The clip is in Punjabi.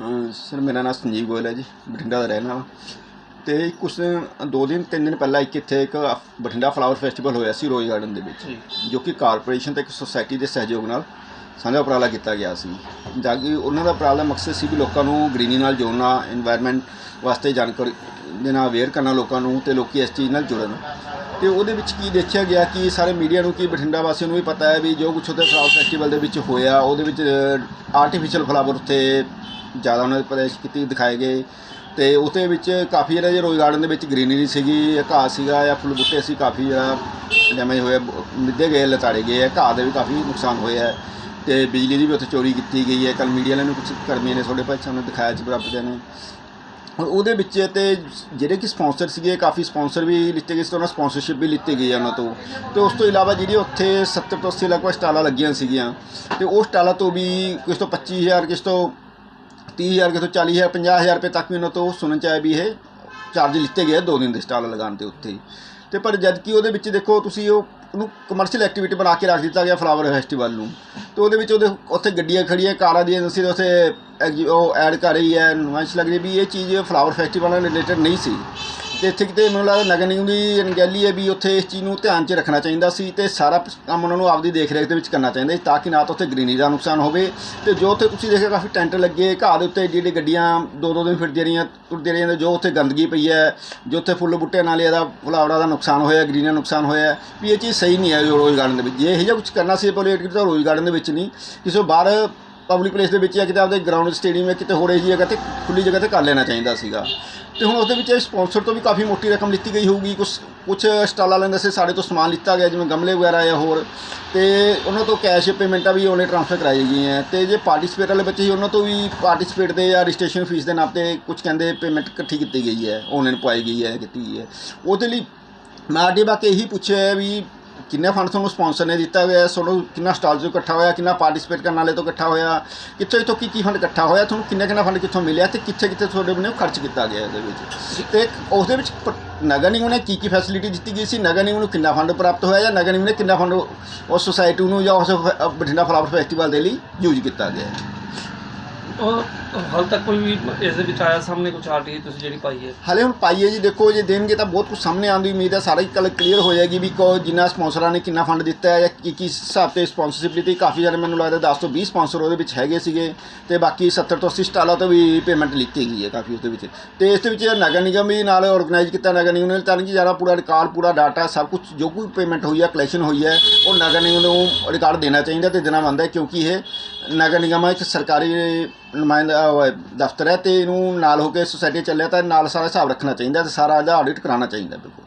ਸਰ ਮੇਰਾ ਨਾਮ ਸੰਜੀਵ ਗੋਇਲ ਹੈ ਜੀ ਬਠਿੰਡਾ ਦਾ ਰਹਿਣ ਵਾਲਾ। ਤੇ ਕੁਛ ਦੋ ਦਿਨ ਤਿੰਨ ਦਿਨ ਪਹਿਲਾਂ ਇੱਕ ਇੱਥੇ ਇੱਕ ਬਠਿੰਡਾ ਫਲਾਵਰ ਫੈਸਟੀਵਲ ਹੋਇਆ ਸੀ ਰੋਜ਼ ਗਾਰਡਨ ਦੇ ਵਿੱਚ ਜੋ ਕਿ ਕਾਰਪੋਰੇਸ਼ਨ ਤੇ ਇੱਕ ਸੁਸਾਇਟੀ ਦੇ ਸਹਿਯੋਗ ਨਾਲ ਸਾਂਝਾ ਉਪਰਾਲਾ ਕੀਤਾ ਗਿਆ ਸੀ। ਜਾਂ ਕਿ ਉਹਨਾਂ ਦਾ ਉਪਰਾਲਾ ਮਕਸਦ ਸੀ ਵੀ ਲੋਕਾਂ ਨੂੰ ਗ੍ਰੀਨੀ ਨਾਲ ਜੋੜਨਾ এনवायरमेंट ਵਾਸਤੇ ਜਾਣਕਾਰੀ ਦੇਣਾ ਅਵੇਅਰ ਕਰਨਾ ਲੋਕਾਂ ਨੂੰ ਤੇ ਲੋਕੀ ਇਸ ਚੀਜ਼ ਨਾਲ ਜੁੜਨ। ਤੇ ਉਹਦੇ ਵਿੱਚ ਕੀ ਦੇਖਿਆ ਗਿਆ ਕਿ ਸਾਰੇ ਮੀਡੀਆ ਨੂੰ ਕੀ ਬਠਿੰਡਾ ਵਾਸੀਆਂ ਨੂੰ ਵੀ ਪਤਾ ਹੈ ਵੀ ਜੋ ਕੁਛ ਉੱਥੇ ਫਲਾਵਰ ਫੈਸਟੀਵਲ ਦੇ ਵਿੱਚ ਹੋਇਆ ਉਹਦੇ ਵਿੱਚ ਆਰਟੀਫੀਸ਼ੀਅਲ ਫਲਾਵਰ ਉੱਥੇ ਜ਼ਿਆਦਾ ਉਹਨਾਂ ਦੇ ਪ੍ਰਦਰਸ਼ ਕੀਤੀ ਦਿਖਾਏ ਗਏ। ਤੇ ਉਹਦੇ ਵਿੱਚ ਕਾਫੀ ਜਿਹੜਾ ਜੇ ਰੋਜ਼ ਗਾਰਡਨ ਦੇ ਵਿੱਚ ਗ੍ਰੀਨਰੀ ਸੀਗੀ ਘਾਹ ਸੀਗਾ, ਜਾਂ ਫੁੱਲ ਬੂਟੇ ਸੀ, ਕਾਫੀ ਜਿਹੜਾ ਜਮੇ ਹੋਏ ਮਿੱਧੇ ਗਏ, ਲਤਾੜੇ ਗਏ ਹੈ ਘਾਹ ਦੇ ਵੀ ਕਾਫੀ ਨੁਕਸਾਨ ਹੋਇਆ ਹੈ ਤੇ ਬਿਜਲੀ ਦੀ ਵੀ ਉੱਥੇ ਚੋਰੀ ਕੀਤੀ ਗਈ ਹੈ ਕੱਲ ਮੀਡੀਆ ਵਾਲਿਆਂ ਨੂੰ ਕੁਝ ਕਰਮੀਆਂ ਨੇ ਤੁਹਾਡੇ ਭਾਈ ਸਾਨੂੰ ਦਿਖਾਇਆ ਚ ਬਰਾਬਰ ਨੇ। ਔਰ ਉਹਦੇ ਵਿੱਚ ਤੇ ਜਿਹੜੇ ਕਿ ਸਪਾਂਸਰ ਸੀਗੇ, ਕਾਫੀ ਸਪਾਂਸਰ ਵੀ ਲਿੱਤੇ ਗਏ ਸੀ ਉਹਨਾਂ ਸਪਾਂਸਰਸ਼ਿਪ ਵੀ ਲਿੱਤੀ ਗਈ ਹੈ ਉਹਨਾਂ ਤੋਂ। ਤੇ ਉਸ ਤੋਂ ਇਲਾਵਾ ਜਿਹੜੀ ਉੱਥੇ 70 ਤੋਂ 80 ਲਗਭਗ ਸਟਾਲਾਂ ਲੱਗੀਆਂ ਸੀਗੀਆਂ, ਤੇ ਉਹ ਸਟਾਲਾਂ ਤੋਂ ਵੀ ਕਿਸ ਤੋਂ 25000 ਕਿਸ ਤੋਂ 30000 ਕਿਸ ਤੋਂ 40000 50000 ਰੁਪਏ ਤੱਕ ਵੀ ਉਹਨਾਂ ਤੋਂ ਸੁਣਨ ਚ ਆਇਆ ਵੀ ਇਹ ਚਾਰਜ ਲਿੱਤੇ ਗਏ ਦੋ ਦਿਨ ਦੇ ਸਟਾਲ ਲਗਾਉਣ 'ਤੇ ਉੱਥੇ ਤੇ ਪਰ ਜਦ ਕਿ ਉਹਦੇ ਵਿੱਚ ਦੇਖੋ ਤੁਸੀਂ ਉਹ, ਉਹਨੂੰ ਕਮਰਸ਼ੀਅਲ ਐਕਟੀਵਿਟੀ ਬਣਾ ਕੇ ਰੱਖ ਦਿੱਤਾ ਗਿਆ ਫਲਾਵਰ ਫੈਸਟੀਵਲ ਨੂੰ। ਤੇ ਉਹਦੇ ਵਿੱਚ ਉਹਦੇ ਉੱਥੇ ਗੱਡੀਆਂ ਖੜੀਆਂ ਕਾਰਾਂ ਦੀ ਏਜੰਸੀ ਦੇ ਉੱਥੇ ਐਗਜੀ- ਉਹ ਐਡ ਕਰ ਰਹੀ ਹੈ, ਨੁਮਾਇਸ਼ ਲੱਗ ਰਹੀ ਵੀ ਇਹ ਚੀਜ਼ ਫਲਾਵਰ ਫੈਸਟੀਵਲ ਨਾਲ ਰਿਲੇਟਡ ਨਹੀਂ ਸੀ। ਤੇ ਇੱਥੇ ਕਿਤੇ ਮੈਨੂੰ ਲੱਗਦਾ ਨਗਰ ਨਿਗਮ ਦੀ ਅਣਗਹਿਲੀ ਹੈ ਵੀ ਉੱਥੇ ਇਸ ਚੀਜ਼ ਨੂੰ ਧਿਆਨ 'ਚ ਰੱਖਣਾ ਚਾਹੀਦਾ ਸੀ ਤੇ ਸਾਰਾ ਕੰਮ ਉਹਨਾਂ ਨੂੰ ਆਪਦੀ ਦੇਖ ਰੇਖ ਦੇ ਵਿੱਚ ਕਰਨਾ ਚਾਹੀਦਾ ਸੀ ਤਾਂ ਕਿ ਨਾ ਤਾਂ ਉੱਥੇ ਗ੍ਰੀਨਰੀ ਦਾ ਨੁਕਸਾਨ ਹੋਵੇ ਤੇ ਜੋ ਉੱਥੇ, ਤੁਸੀਂ ਦੇਖਿਆ ਕਾਫੀ ਟੈਂਟ ਲੱਗੇ, ਘਾਹ ਦੇ ਉੱਤੇ ਜਿਹੜੀ ਗੱਡੀਆਂ ਦੋ ਦੋ ਦਿਨ ਫਿਰਦੀਆਂ ਰਹੀਆਂ ਤੁਰਦੀਆਂ ਰਹੀਆਂ ਜੋ ਉੱਥੇ ਗੰਦਗੀ ਪਈ ਹੈ, ਜੋ ਉੱਥੇ ਫੁੱਲ ਬੁੱਟੇ ਨਾਲ ਇਹਦਾ ਫੁਲਾਵੜਾ ਦਾ ਨੁਕਸਾਨ ਹੋਇਆ, ਗ੍ਰੀਨਰੀ ਦਾ ਨੁਕਸਾਨ ਹੋਇਆ, ਵੀ ਇਹ ਚੀਜ਼ ਸਹੀ ਨਹੀਂ ਹੈ ਰੋਜ਼ ਗਾਰਡਨ ਦੇ ਵਿੱਚ। ਜੇ ਇਹੋ ਜਿਹਾ ਕੁਝ ਕਰਨਾ ਸੀ ਪੋਲੀਟਿਕ ਤਾਂ ਰੋਜ਼ ਗਾਰਡਨ ਦੇ ਵਿੱਚ ਨਹੀਂ। ਕਿਸੇ ਬਾਹਰ ਪਬਲਿਕ ਪਲੇਸ ਦੇ ਵਿੱਚ ਜਾਂ ਕਿਤੇ ਆਪਦੇ ਗਰਾਊਂਡ ਸਟੇਡੀਅਮ ਜਾਂ ਕਿਤੇ ਹੋਰ ਜਿਹੀ ਜਗ੍ਹਾ ਤੇ ਖੁੱਲੀ ਜਗ੍ਹਾ ਤੇ ਕਰ ਲੈਣਾ ਚਾਹੀਦਾ ਸੀਗਾ। ਤੇ ਹੁਣ ਉਹਦੇ ਵਿੱਚ ਸਪਾਂਸਰ ਤੋਂ ਵੀ ਕਾਫੀ ਮੋਟੀ ਰਕਮ ਲਿੱਤੀ ਗਈ ਹੋਊਗੀ। ਕੁਝ ਕੁਝ ਸਟਾਲਾਂ ਲੈਂਦੇ ਦੱਸੇ ਸਾਡੇ ਤੋਂ ਸਮਾਨ ਲਿੱਤਾ ਗਿਆ, ਜਿਵੇਂ ਗਮਲੇ ਵਗੈਰਾ ਜਾਂ ਹੋਰ। ਤੇ ਉਹਨਾਂ ਤੋਂ ਕੈਸ਼ ਪੇਮੈਂਟਾਂ ਵੀ ਉਹਨੇ ਟ੍ਰਾਂਸਫਰ ਕਰਾਈ ਗਈਆਂ। ਤੇ ਜੇ ਪਾਰਟਿਸਿਪੇਟ ਵਾਲੇ ਬੱਚੇ ਸੀ, ਉਹਨਾਂ ਤੋਂ ਵੀ ਪਾਰਟਿਸਿਪੇਟ ਦੇ ਜਾਂ ਰਜਿਸਟ੍ਰੇਸ਼ਨ ਫੀਸ ਦੇ ਨਾਮ ਤੇ ਕੁਝ ਕਹਿੰਦੇ ਪੇਮੈਂਟ ਇਕੱਠੀ ਕੀਤੀ ਗਈ ਹੈ। ਆਨਲਾਈਨ ਪਾਈ ਗਈ ਹੈ ਕੀਤੀ ਗਈ ਹੈ। ਉਹਦੇ ਲਈ ਮੈਂ ਆਡੇ ਬਾਕੀ ਇਹੀ ਪੁੱਛਿਆ ਵੀ ਕਿੰਨੇ ਫੰਡ ਤੁਹਾਨੂੰ ਸਪਾਂਸਰ ਨੇ ਦਿੱਤਾ ਹੋਇਆ? ਤੁਹਾਨੂੰ ਕਿੰਨਾ ਸਟਾਲ ਤੋਂ ਇਕੱਠਾ ਹੋਇਆ? ਕਿੰਨਾ ਪਾਰਟਿਸਿਪੇਟ ਕਰਨ ਵਾਲੇ ਤੋਂ ਇਕੱਠਾ ਹੋਇਆ? ਕਿੱਥੋਂ ਕਿੱਥੋਂ ਕੀ ਕੀ ਫੰਡ ਇਕੱਠਾ ਹੋਇਆ? ਤੁਹਾਨੂੰ ਕਿੰਨਾ ਕਿੰਨਾ ਫੰਡ ਕਿੱਥੋਂ ਮਿਲਿਆ ਤੇ ਕਿੱਥੇ ਕਿੱਥੇ ਤੁਹਾਡੇ ਵੱਲੋਂ ਖਰਚ ਕੀਤਾ ਗਿਆ ਇਹਦੇ ਵਿੱਚ? ਤੇ ਉਸ ਦੇ ਵਿੱਚ ਪ- ਨਗਰ ਨਿਗਮ ਨੇ ਕੀ ਕੀ ਫੈਸਿਲਿਟੀ ਦਿੱਤੀ ਗਈ ਸੀ? ਨਗਰ ਨਿਗਮ ਨੂੰ ਕਿੰਨਾ ਫੰਡ ਪ੍ਰਾਪਤ ਹੋਇਆ ਜਾਂ ਨਗਰ ਨਿਗਮ ਨੇ ਕਿੰਨਾ ਫੰਡ ਉਸ ਸੁਸਾਇਟੀ ਨੂੰ ਜਾਂ ਉਸ ਬਠਿੰਡਾ ਫਲਾਵਰ ਫੈਸਟੀਵਲ ਦੇ ਲਈ ਯੂਜ਼ ਕੀਤਾ ਗਿਆ? ਉਹ ਹਾਲ ਤੱਕ ਕੋਈ ਵੀ ਇਸ ਦੇ ਵਿੱਚ ਆਇਆ ਸਾਹਮਣੇ ਕੁਝ ਆਰਟੀ ਤੁਸੀਂ ਜਿਹੜੀ ਪਾਈ ਹੈ? ਹਾਲੇ ਹੁਣ ਪਾਈਏ ਜੀ, ਦੇਖੋ ਜੇ ਦੇਣਗੇ ਤਾਂ ਬਹੁਤ ਕੁਝ ਸਾਹਮਣੇ ਆਉਣ ਦੀ ਉਮੀਦ ਹੈ, ਸਾਰਾ ਹੀ ਕੱਲ ਕਲੀਅਰ ਹੋ ਜਾਏਗੀ ਵੀ ਕੋ ਜਿੰਨਾ ਸਪਾਂਸਰਾਂ ਨੇ ਕਿੰਨਾ ਫੰਡ ਦਿੱਤਾ ਹੈ ਜਾਂ ਕੀ ਕੀ ਹਿਸਾਬ ਤੇ ਸਪਾਂਸਰਸ਼ਿਪ ਲਿੱਤੀ ਕਾਫੀ ਸਾਰੇ ਮੈਨੂੰ ਲੱਗਦਾ 10 ਤੋਂ 20 ਸਪਾਂਸਰ ਉਹਦੇ ਵਿੱਚ ਹੈਗੇ ਸੀਗੇ ਤੇ ਬਾਕੀ 70 ਤੋਂ 80 ਸਟਾਲਾਂ ਤੋਂ ਵੀ ਪੇਮੈਂਟ ਲਿੱਤੀ ਗਈ ਹੈ ਕਾਫੀ ਉਹਦੇ ਵਿੱਚ। ਤੇ ਇਸ ਦੇ ਵਿੱਚ ਨਗਰ ਨਿਗਮ ਵੀ ਨਾਲ ਆਰਗੇਨਾਈਜ਼ ਕੀਤਾ, ਨਗਰ ਨਿਗਮ ਨੇ ਤਾਂ ਕਿ ਜ਼ਿਆਦਾ ਪੂਰਾ ਰਿਕਾਰਡ ਪੂਰਾ ਡਾਟਾ ਸਭ ਕੁਝ ਜੋ ਕੋਈ ਪੇਮੈਂਟ ਹੋਈ ਹੈ ਕਲੈਕਸ਼ਨ ਹੋਈ ਹੈ, ਉਹ ਨਗਰ ਨਿਗਮ ਨੂੰ ਰਿਕਾਰਡ ਦੇਣਾ ਚਾਹੀਦਾ ਤੇ ਦੇਣਾ ਬਣਦਾ ਕਿਉਂਕਿ ਇਹ ਨਗਰ ਨਿਗਮ ਇੱਕ ਸਰਕਾਰੀ ਨੁਮਾਇੰਦਾ ਉਹ ਹੈ, ਦਫ਼ਤਰ ਹੈ ਤੇ ਇਹਨੂੰ ਨਾਲ ਹੋ ਕੇ ਸੁਸਾਇਟੀ ਚੱਲਿਆ ਤਾਂ ਨਾਲ ਸਾਰਾ ਹਿਸਾਬ ਰੱਖਣਾ ਚਾਹੀਦਾ ਤੇ ਸਾਰਾ ਇਹਦਾ ਆਡਿਟ ਕਰਾਉਣਾ ਚਾਹੀਦਾ ਬਿਲਕੁਲ।